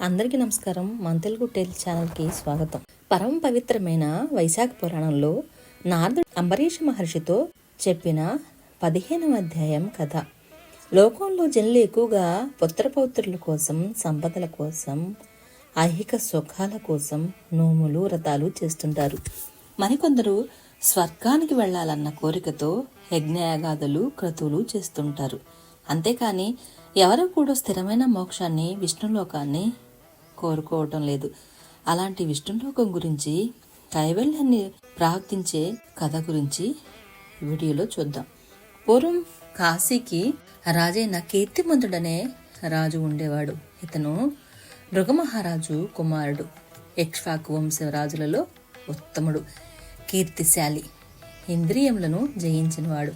అందరికీ నమస్కారం. మన తెలుగు టెల్ ఛానల్కి స్వాగతం. పరమ పవిత్రమైన వైశాఖ పురాణంలో నారదుడు అంబరీష మహర్షితో చెప్పిన పదిహేనవ అధ్యాయం కథ. లోకంలో జనులు ఎక్కువగా పుత్రపౌత్రుల కోసం సంపదల కోసం ఐహిక సుఖాల కోసం నోములు వ్రతాలు చేస్తుంటారు. మరికొందరు స్వర్గానికి వెళ్ళాలన్న కోరికతో యజ్ఞయాగాదులు క్రతువులు చేస్తుంటారు. అంతేకాని ఎవరు కూడా స్థిరమైన మోక్షాన్ని విష్ణులోకాన్ని కోరుకోవటం లేదు. అలాంటి విష్ణులోకం గురించి కైవల్యాన్ని ప్రార్థించే కథ గురించి వీడియోలో చూద్దాం. పూర్వం కాశీకి రాజైన కీర్తిమంతుడనే రాజు ఉండేవాడు. ఇతను మృగమహారాజు కుమారుడు. యక్ష్వాకు వంశ రాజులలో ఉత్తముడు కీర్తిశాలి ఇంద్రియములను జయించినవాడు.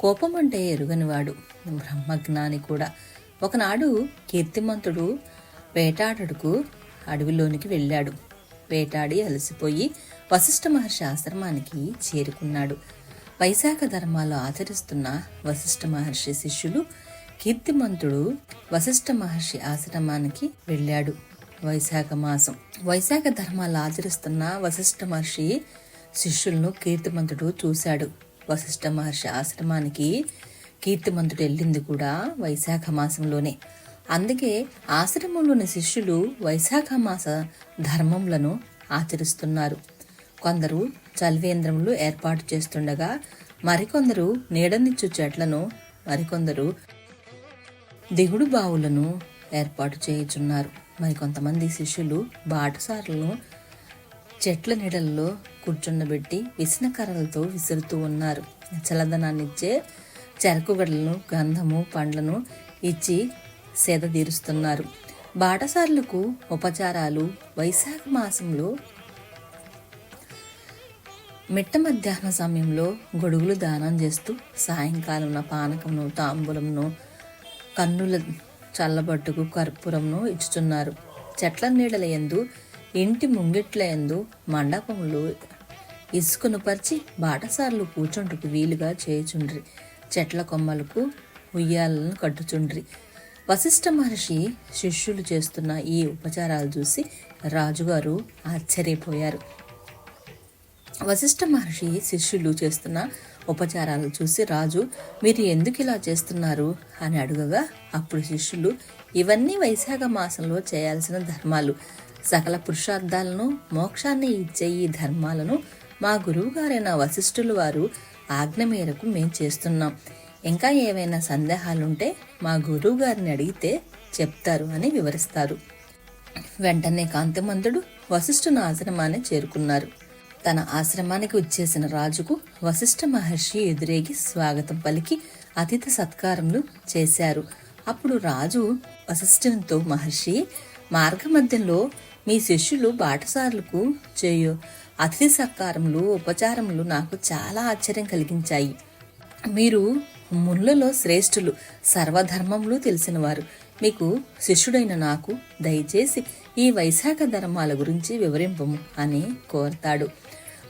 కోపం అంటే ఎరుగనివాడు బ్రహ్మజ్ఞాని కూడా. ఒకనాడు కీర్తిమంతుడు వేటాడుకు అడవిలోనికి వెళ్ళాడు. వేటాడి అలసిపోయి వశిష్ఠ మహర్షి ఆశ్రమానికి చేరుకున్నాడు. వైశాఖ ధర్మాలు ఆచరిస్తున్న వశిష్ఠ మహర్షి శిష్యులు కీర్తిమంతుడు వశిష్ఠ మహర్షి ఆశ్రమానికి వెళ్ళాడు. వైశాఖ మాసం. వైశాఖ ధర్మాలు ఆచరిస్తున్న వశిష్ఠ మహర్షి శిష్యులను కీర్తిమంతుడు చూశాడు. వశిష్ఠ మహర్షి ఆశ్రమానికి కీర్తిమంతుడు వెళ్ళింది కూడా వైశాఖ మాసంలోనే. అందుకే ఆశ్రమంలోని శిష్యులు వైశాఖ మాస ధర్మములను ఆచరిస్తున్నారు. కొందరు చల్వేంద్రములు ఏర్పాటు చేస్తుండగా మరికొందరు నీడనిచ్చు చెట్లను మరికొందరు దిగుడు బావులను ఏర్పాటు చేయుచున్నారు. మరికొంతమంది శిష్యులు బాటసారులను చెట్ల నీడల్లో కూర్చుండబెట్టి విసనకర్రలతో విసురుతూ ఉన్నారు. చల్లదనాన్నిచ్చే చెరకుగడలను గంధము పండ్లను ఇచ్చి సేద తీరుస్తున్నారు. బాటసారులకు ఉపచారాలు వైశాఖ మాసంలో మిట్ట మధ్యాహ్న సమయంలో గొడుగులు దానం చేస్తూ సాయంకాలం పానకమును తాంబూలంను కన్నుల చల్లబట్టుకు కర్పూరంను ఇచ్చుచున్నారు. చెట్ల నీడల ఎందు ఇంటి ముంగిట్ల ఎందు మండపంలో ఇసుకను పరిచి బాటసార్లు కూర్చుంటుకు వీలుగా చేయుచుండ్రి. చెట్ల కొమ్మలకు ఉయ్యాలను కట్టుచుండ్రి. వశిష్ఠ మహర్షి శిష్యులు చేస్తున్న ఈ ఉపచారాలు చూసి రాజుగారు ఆశ్చర్యపోయారు. వశిష్ఠ మహర్షి శిష్యులు చేస్తున్న ఉపచారాలు చూసి రాజు మీరు ఎందుకు ఇలా చేస్తున్నారు? అని అడుగగా అప్పుడు శిష్యులు ఇవన్నీ వైశాఖ మాసంలో చేయాల్సిన ధర్మాలు. సకల పురుషార్థాలను మోక్షాన్ని ఇచ్చే ఈ ధర్మాలను మా గురువుగారైన వశిష్ఠులు వారు ఆజ్ఞ మేరకు మేం చేస్తున్నాం. ఇంకా ఏవైనా సందేహాలుంటే మా గురువు గారిని అడిగితే చెప్తారు అని వివరిస్తారు. వెంటనే కాంతిమంతుడు వశిష్ఠుని ఆశ్రమాన్ని చేరుకున్నారు. తన ఆశ్రమానికి వచ్చేసిన రాజుకు వశిష్ఠ మహర్షి ఎదురేగి స్వాగతం పలికి అతిథి సత్కారములు చేశారు. అప్పుడు రాజు వశిష్ఠునితో మహర్షి మార్గమధ్యంలో మీ శిష్యులు బాటసారులకు చేయు అతిథి సత్కారములు ఉపచారములు నాకు చాలా ఆశ్చర్యం కలిగించాయి. మీరు ముళ్ళలో శ్రేష్ఠులు సర్వధర్మములు తెలిసినవారు. మీకు శిష్యుడైన నాకు దయచేసి ఈ వైశాఖ ధర్మాల గురించి వివరింపము అని కోరతాడు.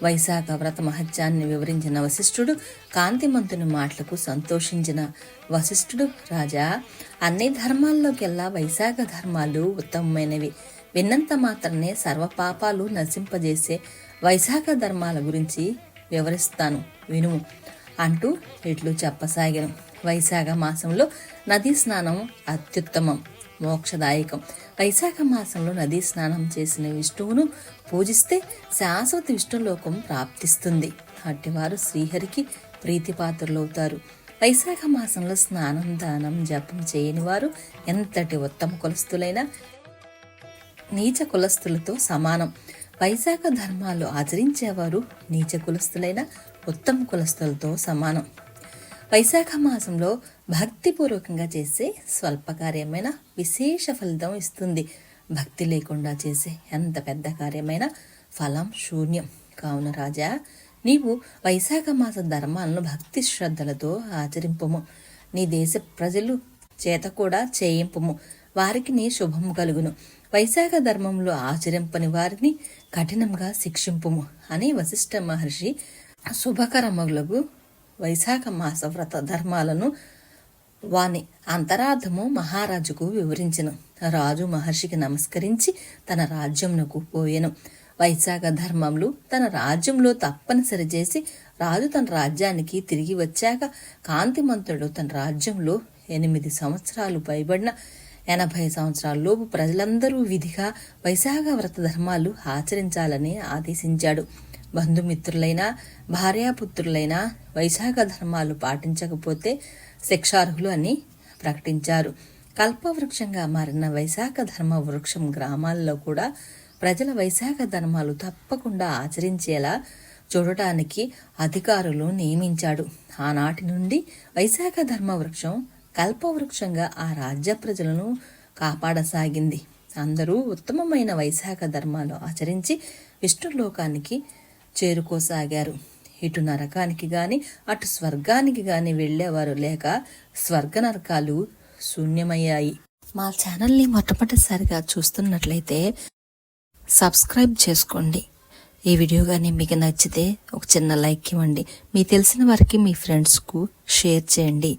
వైశాఖ వ్రత మహత్యాన్ని వివరించిన వశిష్ఠుడు కాంతిమంతుని మాటలకు సంతోషించిన వశిష్ఠుడు రాజా అన్ని ధర్మాల్లోకెల్లా వైశాఖ ధర్మాలు ఉత్తమమైనవి. విన్నంత మాత్రమే సర్వ పాపాలు నశింపజేసే వైశాఖ ధర్మాల గురించి వివరిస్తాను. వినుము. అంటూ ఇట్లు చెప్పసాగాను. వైశాఖ మాసంలో నదీ స్నానం అత్యుత్తమం మోక్షదాయకం. వైశాఖ మాసంలో నదీ స్నానం చేసిన విష్ణువును పూజిస్తే శాశ్వత విష్ణులోకం ప్రాప్తిస్తుంది. అట్టివారు శ్రీహరికి ప్రీతిపాత్రులవుతారు. వైశాఖ మాసంలో స్నానం దానం జపం చేయని వారు ఎంతటి ఉత్తమ కులస్తులైనా నీచ కులస్తులతో సమానం. వైశాఖ ధర్మాలు ఆచరించేవారు నీచ కులస్తులైన ఉత్తమ కులస్తులతో సమానం. వైశాఖ మాసంలో భక్తిపూర్వకంగా చేసే స్వల్ప కార్యమైన విశేష ఫలితం ఇస్తుంది. భక్తి లేకుండా చేసే ఎంత పెద్ద కార్యమైన ఫలం శూన్యం. కావున రాజా నీవు వైశాఖ మాస ధర్మాలను భక్తి శ్రద్ధలతో ఆచరింపము. నీ దేశ ప్రజలు చేత కూడా చేయింపము. వారికి శుభము కలుగును. వైశాఖ ధర్మంలో ఆచరింపని వారిని కఠినంగా శిక్షింపుము అని వశిష్ఠ మహర్షి శుభకరమగులకు వైశాఖ మాస వ్రత ధర్మాలను వాని అంతరార్థము మహారాజుకు వివరించను. రాజు మహర్షికి నమస్కరించి తన రాజ్యమునకు పోయెను. వైశాఖ ధర్మములు తన రాజ్యంలో తప్పనిసరి చేసి రాజు తన రాజ్యానికి తిరిగి వచ్చాక కాంతిమంతుడు తన రాజ్యంలో ఎనిమిది సంవత్సరాలు పైబడిన ఎనభై సంవత్సరాలలోపు ప్రజలందరూ విధిగా వైశాఖ వ్రత ధర్మాలు ఆచరించాలని ఆదేశించాడు. బంధుమిత్రులైనా భార్యాపుత్రులైనా వైశాఖ ధర్మాలు పాటించకపోతే శిక్షార్హులు అని ప్రకటించారు. కల్పవృక్షంగా మారిన వైశాఖ ధర్మ వృక్షం గ్రామాల్లో కూడా ప్రజల వైశాఖ ధర్మాలు తప్పకుండా ఆచరించేలా చూడటానికి అధికారులు నియమించాడు. ఆనాటి నుండి వైశాఖ ధర్మ వృక్షం కల్పవృక్షంగా ఆ రాజ్య ప్రజలను కాపాడసాగింది. అందరూ ఉత్తమమైన వైశాఖ ధర్మాలు ఆచరించి విష్ణులోకానికి చేరుకోసాగారు. ఇటు నరకానికి గాని అటు స్వర్గానికి గాని వెళ్ళేవారు లేక స్వర్గ నరకాలు శూన్యమయ్యాయి. మా ఛానల్ని మొట్టమొదటిసారిగా చూస్తున్నట్లయితే సబ్స్క్రైబ్ చేసుకోండి. ఈ వీడియో కానీ మీకు నచ్చితే ఒక చిన్న లైక్ ఇవ్వండి. మీ తెలిసిన వారికి మీ ఫ్రెండ్స్కు షేర్ చేయండి.